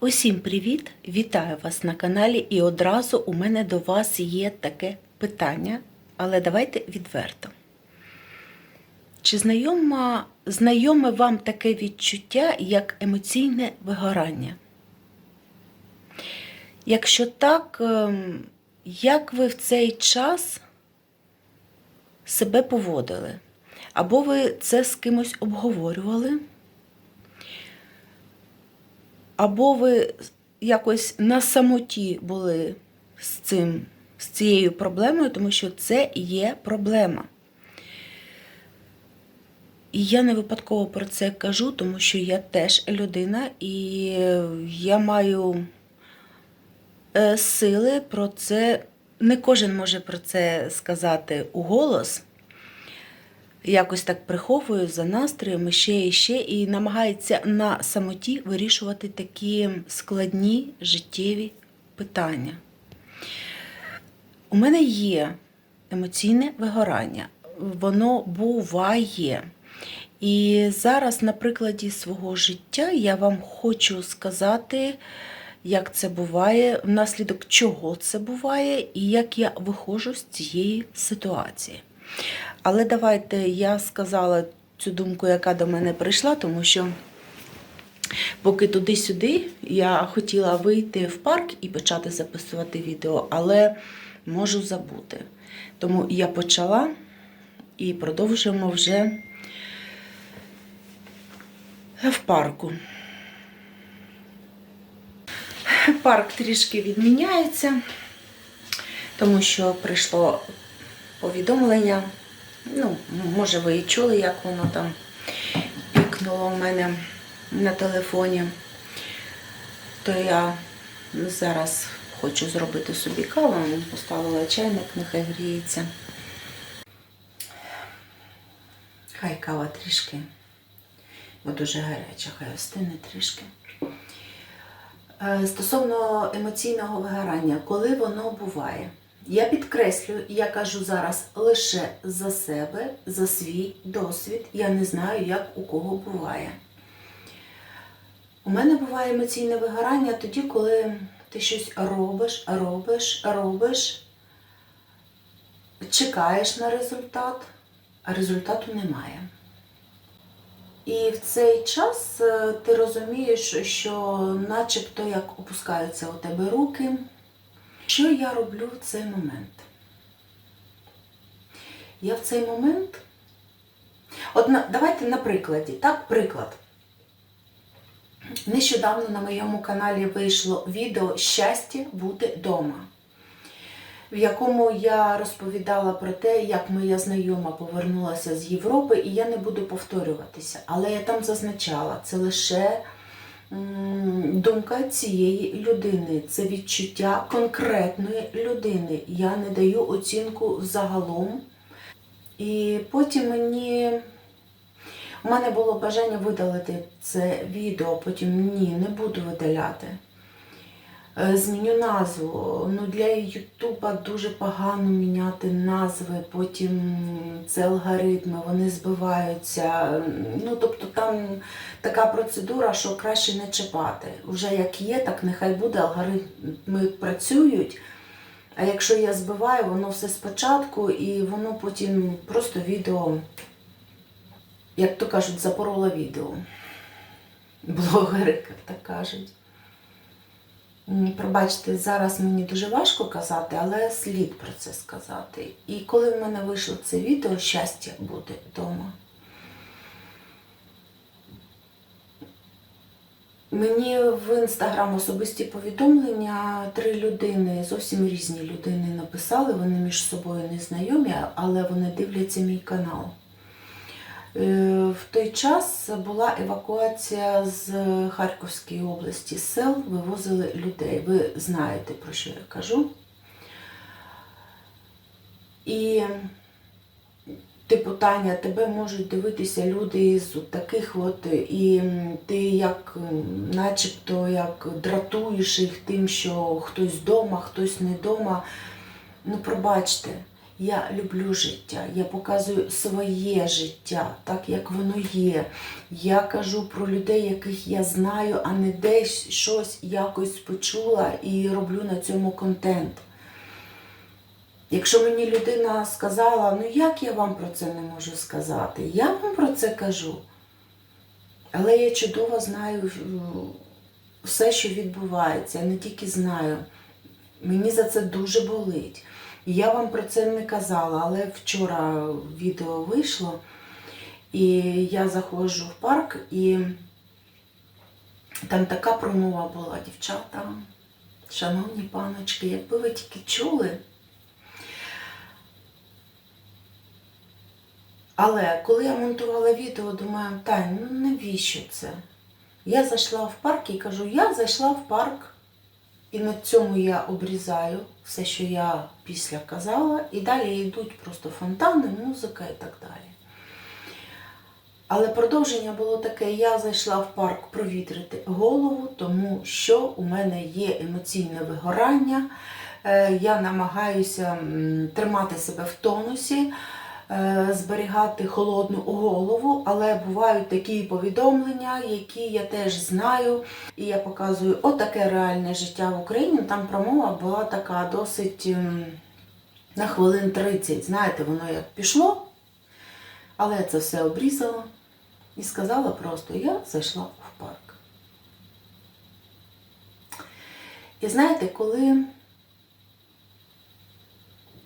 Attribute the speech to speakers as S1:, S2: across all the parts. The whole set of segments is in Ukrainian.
S1: Усім привіт! Вітаю вас на каналі. І одразу у мене до вас є таке питання, але давайте відверто. Чи знайома, знайоме вам таке відчуття, як емоційне вигорання? Якщо так, ем, як ви в цей час себе поводили? Або ви це з кимось обговорювали? Або ви якось на самоті були з цим, з цією проблемою, тому що це є проблема. І я не випадково про це кажу, тому що я теж людина, і я маю е, сили про це. Не кожен може про це сказати у голос. Якось так приховую за настроєм ще і ще, і намагається на самоті вирішувати такі складні життєві питання. У мене є емоційне вигорання, воно буває. І зараз, на прикладі свого життя, я вам хочу сказати, як це буває, внаслідок чого це буває, і як я виходжу з цієї ситуації. Але давайте я сказала цю думку, яка до мене прийшла, тому що поки туди-сюди я хотіла вийти в парк і почати записувати відео, але можу забути. Тому я почала і продовжуємо вже в парку. Парк трішки відміняється, тому що прийшло повідомлення. Ну, може, ви і чули, як воно там пікнуло у мене на телефоні. То я зараз хочу зробити собі каву, поставила чайник, нехай гріється. Хай кава трішки, бо дуже гаряча, хай остине трішки. Е, Стосовно емоційного вигорання, коли воно буває? Я підкреслюю, я кажу зараз лише за себе, за свій досвід. Я не знаю, як у кого буває. У мене буває емоційне вигорання тоді, коли ти щось робиш, робиш, робиш, чекаєш на результат, а результату немає. І в цей час е, ти розумієш, що начебто як опускаються у тебе руки. Що я роблю в цей момент? Я в цей момент. От на, давайте на прикладі. Так, приклад. Нещодавно на моєму каналі вийшло відео Щастя бути вдома, в якому я розповідала про те, як моя знайома повернулася з Європи, і я не буду повторюватися. Але я там зазначала, це лише думка цієї людини, це відчуття конкретної людини. Я не даю оцінку загалом. І потім мені у мене було бажання видалити це відео, потім ні, не буду видаляти. Е, Зміню назву. Ну, Для Ютуба дуже погано міняти назви, потім це алгоритми, вони збиваються. Ну, тобто там така процедура, що краще не чіпати. Вже як є, так нехай буде, алгоритми працюють. А якщо я збиваю, воно все спочатку і воно потім просто відео, як то кажуть, запороло відео. Блогери, як так кажуть. Пробачте, зараз мені дуже важко казати, але слід про це сказати. І коли в мене вийшло це відео, щастя бути вдома. Мені в інстаграм особисті повідомлення три людини, зовсім різні людини написали, вони між собою не знайомі, але вони дивляться мій канал. Е, В той час була евакуація з Харківської області сел, вивозили людей. Ви знаєте, про що я кажу. І типу Таня, тебе можуть дивитися люди з таких от, і ти як начебто як дратуєш їх тим, що хтось вдома, хтось не вдома. Ну, пробачте. Я люблю життя, я показую своє життя, так як воно є. Я кажу про людей, яких я знаю, а не десь щось якось почула і роблю на цьому контент. Якщо мені людина сказала, ну як я вам про це не можу сказати? Я вам про це кажу. Але я чудово знаю е, все, що відбувається. Я не тільки знаю. Мені за це дуже болить. І Я вам про це не казала, але вчора відео вийшло, і я заходжу в парк, і там така промова була, дівчата, шановні паночки, якби ви тільки чули. Але коли я монтувала відео, думаю, Тань, ну навіщо це? Я зайшла в парк і кажу, я зайшла в парк, і на цьому я обрізаю все, що я після казала, і далі йдуть просто фонтани, музика і так далі. Але продовження було таке: я зайшла в парк провітрити голову, тому що у мене є емоційне вигорання. Е, Я намагаюся тримати себе в тонусі, зберігати холодну голову, але бувають такі повідомлення, які я теж знаю. І я показую отаке реальне життя в Україні. Там промова була така досить на хвилин 30. Знаєте, воно як пішло, але я це все обрізала і сказала просто: я зайшла в парк. І знаєте, коли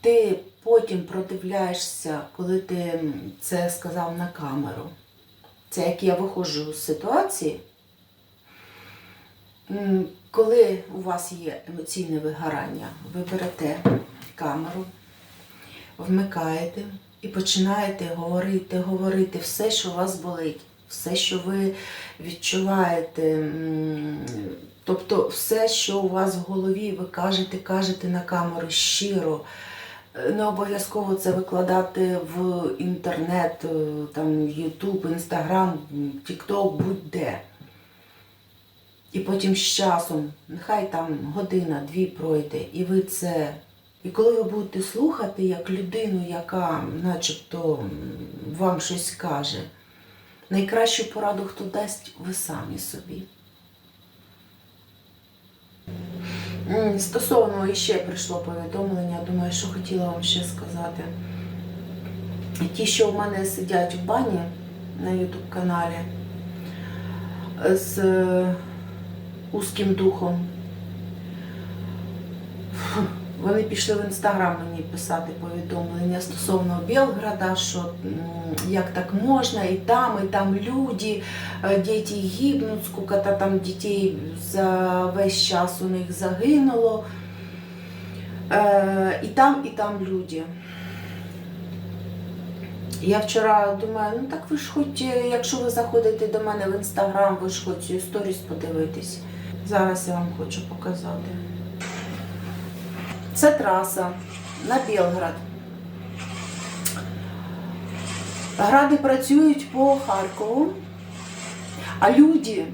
S1: ти потім продивляєшся, коли ти це сказав на камеру, це як я виходжу з ситуації, коли у вас є емоційне вигорання, ви берете камеру, вмикаєте і починаєте говорити, говорити все, що у вас болить, все, що ви відчуваєте. Тобто все, що у вас в голові, ви кажете, кажете на камеру щиро. Не обов'язково це викладати в інтернет, е, там Ютуб, Інстаграм, Тікток, будь-де. І потім з часом, нехай там година-дві пройде, і ви це. І коли ви будете слухати як людину, яка начебто вам щось каже, найкращу пораду, хто дасть, ви самі собі. Стосовно іще прийшло повідомлення, думаю, що хотіла вам ще сказати. Ті, що в мене сидять в бані на YouTube каналі з е, узким духом, вони пішли в інстаграм мені писати повідомлення стосовно Белграда, що як так можна, і там, і там люди, е, діти гибнуть, скільки-то там дітей за весь час у них загинуло. Е, І там, і там люди. Я вчора думаю, ну так ви ж хоч, е, якщо ви заходите до мене в інстаграм, ви ж хоч сторіс подивитись. Зараз я вам хочу показати. Це траса на Білград. Гради працюють по Харкову, а люди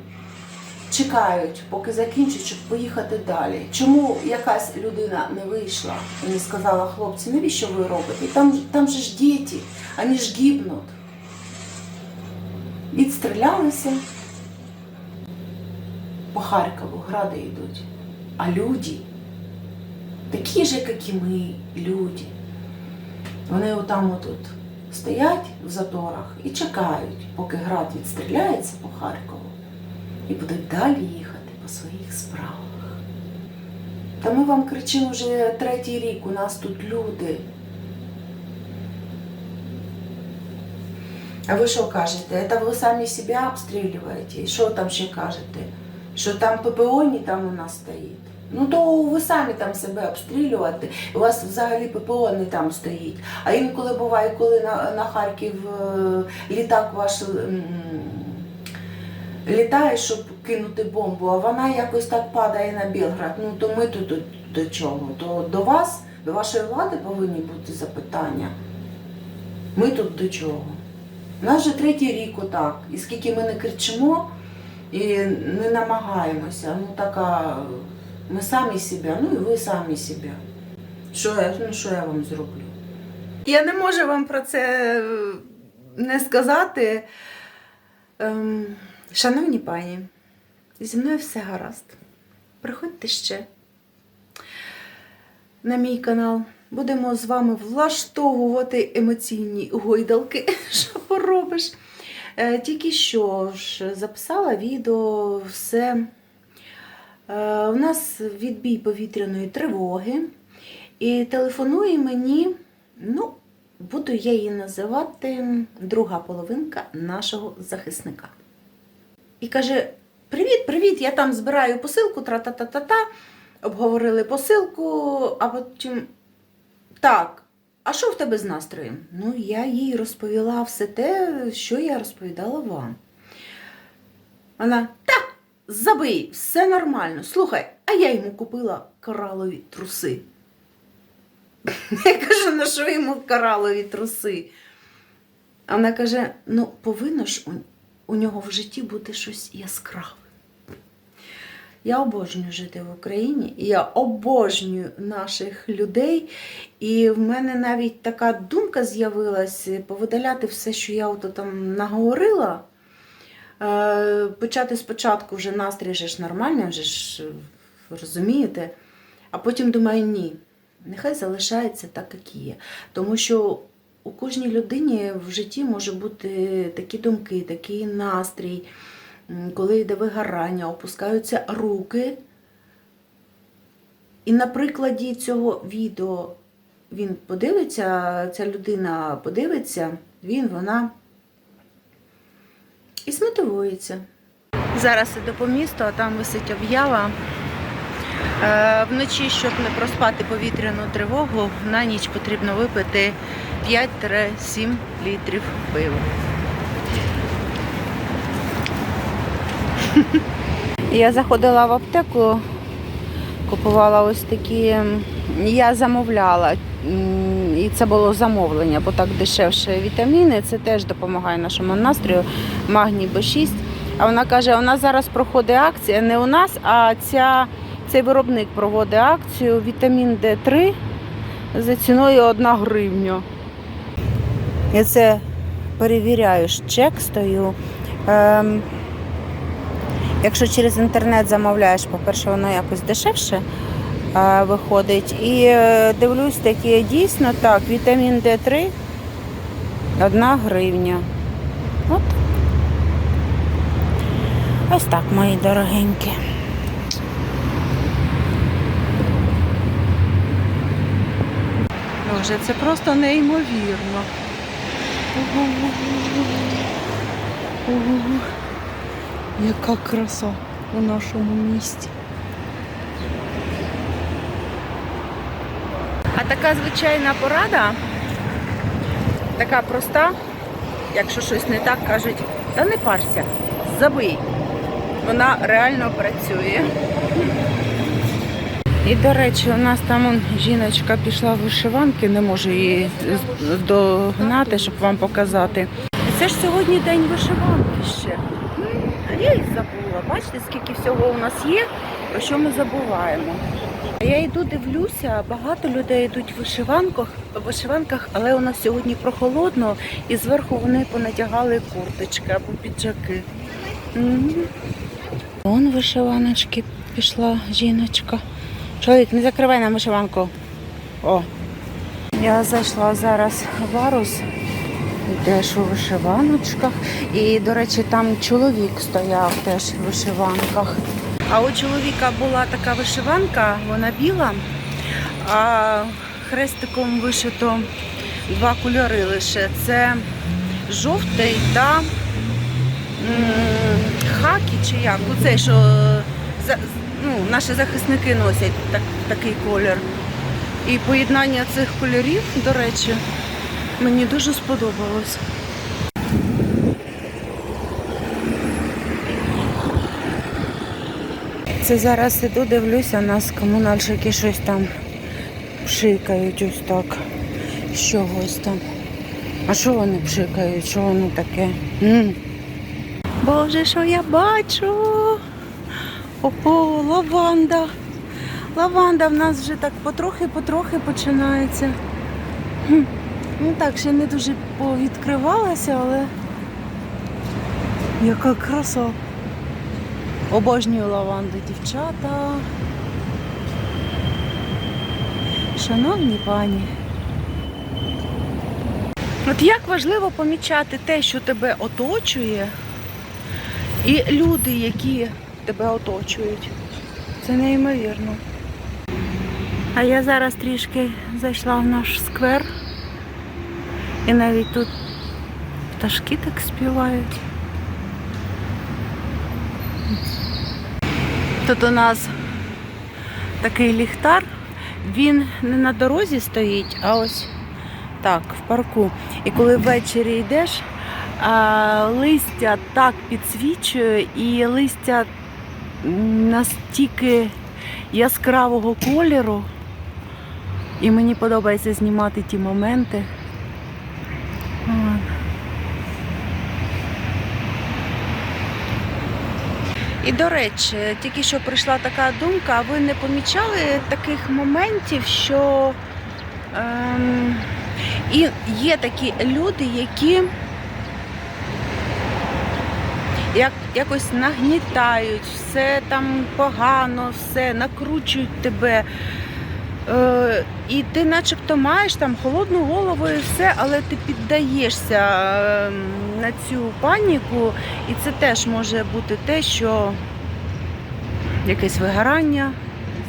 S1: чекають, поки закінчать, щоб поїхати далі. Чому якась людина не вийшла і не сказала, хлопці, навіщо ви робите? Там, там же ж діти, вони ж гибнуть. Відстрілялися. По Харкову гради йдуть. А люди, такі ж, як і ми, люди, вони отам отут стоять в заторах і чекають, поки град відстріляється по Харкову і будуть далі їхати по своїх справах. Та ми вам кричимо вже третій рік, у нас тут люди. А ви що кажете? Це ви самі себе обстрілюєте? І що там ще кажете? Що там ППО не там у нас стоїть? Ну то ви самі там себе обстрілювати, у вас взагалі ППО не там стоїть. А інколи буває, коли на, на Харків е, літак ваш літає, щоб кинути бомбу, а вона якось так падає на Білград. Ну то ми тут до чого? То до вас, до вашої влади повинні бути запитання. Ми тут до чого? У нас вже третій рік отак. І скільки ми не кричимо і не намагаємося. Ну така, ми самі себе, ну і ви самі себе. Що я, ну, що я вам зроблю? Я не можу вам про це е, не сказати. Ем, шановні пані, зі мною все гаразд. Приходьте ще на мій канал. Будемо з вами влаштовувати емоційні гойдалки. Що поробиш? Е, Тільки що ж записала відео, все. Е, У нас відбій повітряної тривоги. І телефонує мені, ну, буду я її називати друга половинка нашого захисника. І каже: Привіт, привіт! Я там збираю посилку, тра-та-та-та-та. Обговорили посилку, а потім. Так, а що в тебе з настроєм? Ну, я їй розповіла все те, що я розповідала вам. Вона, так, забий, все нормально. Слухай, а я йому купила коралові труси. Я кажу, на що йому коралові труси? А вона каже: ну, повинно ж у, у нього в житті бути щось яскраве. Я обожнюю жити в Україні, я обожнюю наших людей. І в мене навіть така думка з'явилась повидаляти все, що я ото там наговорила. Е, Почати спочатку вже настрій же ж нормальний, вже ж е, розумієте. А потім думаю, ні, нехай залишається так, як є. Тому що у кожній людині в житті може бути такі думки, такий настрій, коли йде вигорання, опускаються руки. І на прикладі цього відео він подивиться, ця людина подивиться, він, вона і змотивується. Зараз іду по місту, а там висить об'ява. Е, Вночі, щоб не проспати повітряну тривогу, на ніч потрібно випити 5-7 літрів пива. Я заходила в аптеку, купувала ось такі. Я замовляла, і це було замовлення, бо так дешевше вітаміни. Це теж допомагає нашому настрою. Магній Б6. А вона каже, у нас зараз проходить акція, не у нас, а ця, цей виробник проводить акцію вітамін Д3 за ціною 1 гривня. Я це перевіряю, чек стою. Якщо через інтернет замовляєш, по-перше, воно якось дешевше е, виходить. І е, дивлюсь, такі дійсно так, вітамін Д3 1 гривня. От. Ось так, мої дорогенькі. Боже, це просто неймовірно. Ого. Яка краса у нашому місті. А така звичайна порада, така проста, якщо щось не так, кажуть, та не парся, забий. Вона реально працює. І, до речі, у нас там жіночка пішла в вишиванки, не можу її догнати, щоб вам показати. Це ж сьогодні день вишиванки ще. Я і забула. Бачите, скільки всього у нас є, про що ми забуваємо. Я йду, дивлюся, багато людей йдуть в вишиванках, в вишиванках, але у нас сьогодні прохолодно, і зверху вони понадягали курточки або піджаки. Вон вишиваночки пішла жіночка. Чоловік, не закривай нам вишиванку. О. Я зайшла зараз в Арус. Йдеш у вишиваночках. І, до речі, там чоловік стояв теж в вишиванках. А у чоловіка була така вишиванка, вона біла, а хрестиком вишито два кольори лише. Це жовтий та хакі чи як? Оцей, що ну, наші захисники носять так, такий колір. І поєднання цих кольорів, до речі, мені дуже сподобалось. Це зараз іду, дивлюся, нас комунальщики щось там пшикають ось так. з Чогось там. А що вони пшикають? Що воно таке? м Боже, що я бачу? Ого, лаванда. Лаванда в нас вже так потрохи-потрохи починається. Хм. Ну так, ще не дуже повідкривалася, але яка краса. Обожнюю лаванду, дівчата. Шановні пані. От як важливо помічати те, що тебе оточує, і люди, які тебе оточують. Це неймовірно. А я зараз трішки зайшла в наш сквер. І навіть тут пташки так співають. Тут у нас такий ліхтар. Він не на дорозі стоїть, а ось так, в парку. І коли ввечері йдеш, листя так підсвічує, і листя настільки яскравого кольору. І мені подобається знімати ті моменти. І до речі, тільки що прийшла така думка, а ви не помічали таких моментів, що ем, і є такі люди, які як, якось нагнітають, все там погано, все накручують тебе. Е, і ти начебто маєш там холодну голову і все, але ти піддаєшся е, на цю паніку, і це теж може бути те, що якесь вигорання,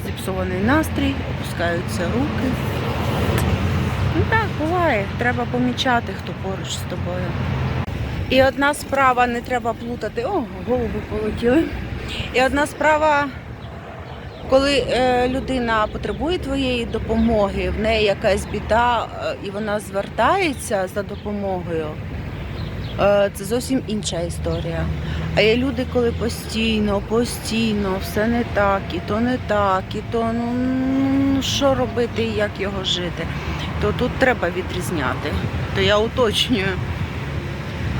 S1: зіпсований настрій, опускаються руки. Ну так, буває. Треба помічати, хто поруч з тобою. І одна справа не треба плутати. О, голуби полетіли. І одна справа коли е, людина потребує твоєї допомоги, в неї якась біда, е, і вона звертається за допомогою, е, це зовсім інша історія. А є люди, коли постійно, постійно, все не так, і то не так, і то ну, ну що робити і як його жити, то тут треба відрізняти. То я уточнюю.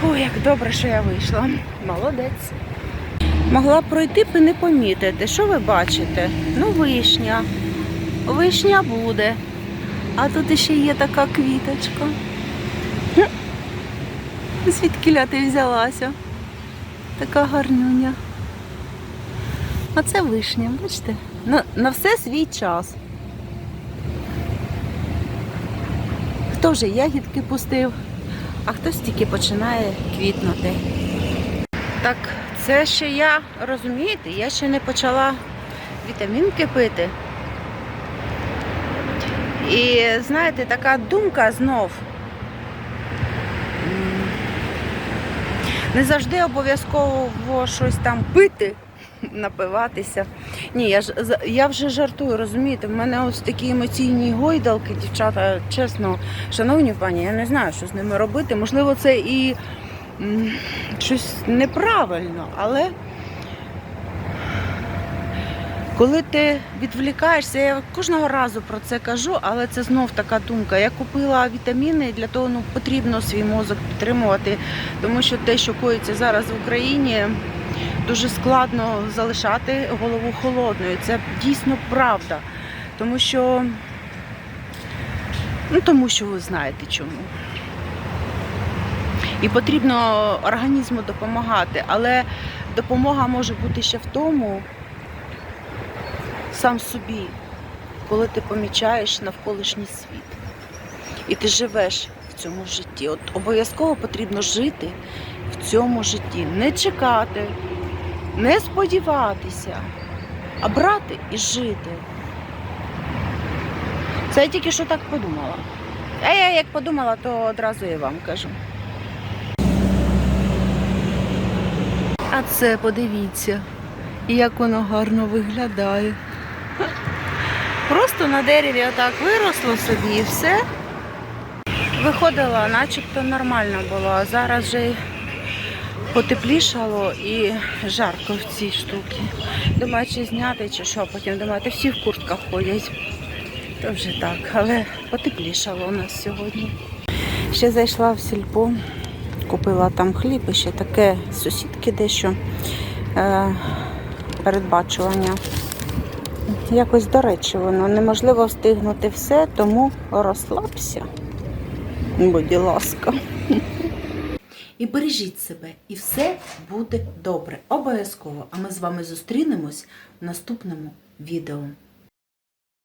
S1: Ой, як добре, що я вийшла. Молодець. Могла пройти б і не помітити. Що ви бачите? Ну, вишня. Вишня буде. А тут ще є така квіточка. Звідки ти взялася? Така гарнюня. А це вишня, бачите? На, на все свій час. Хто вже ягідки пустив, а хтось тільки починає квітнути. Так, це ще я, розумієте, я ще не почала вітамінки пити. І знаєте, така думка знов. Не завжди обов'язково щось там пити, напиватися. Ні, я ж я вже жартую, розумієте, в мене ось такі емоційні гойдалки, дівчата, чесно, шановні пані, я не знаю, що з ними робити. Можливо, це і щось неправильно, але коли ти відволікаєшся, я кожного разу про це кажу, але це знов така думка. Я купила вітаміни і для того ну, потрібно свій мозок підтримувати, тому що те, що коїться зараз в Україні, дуже складно залишати голову холодною. Це дійсно правда. Тому що, ну тому що ви знаєте чому. І потрібно організму допомагати, але допомога може бути ще в тому, сам собі, коли ти помічаєш навколишній світ. І ти живеш в цьому житті. От обов'язково потрібно жити в цьому житті. Не чекати, не сподіватися, а брати і жити. Це я тільки що так подумала. А я як подумала, то одразу і вам кажу. А це подивіться, як воно гарно виглядає. Просто на дереві отак виросло собі і все. Виходила, начебто нормально було, а зараз вже потеплішало і жарко в цій штуці. Думаю, чи зняти, чи що, потім думаю, та всі в куртках ходять. То вже так, але потеплішало у нас сьогодні. Ще зайшла в сільпо, купила там хліб і ще таке сусідки дещо е, передбачування. Якось до речі, воно неможливо встигнути все, тому розслабся.
S2: Будь ласка.
S1: І бережіть себе, і все буде добре. Обов'язково. А ми з вами зустрінемось в наступному відео.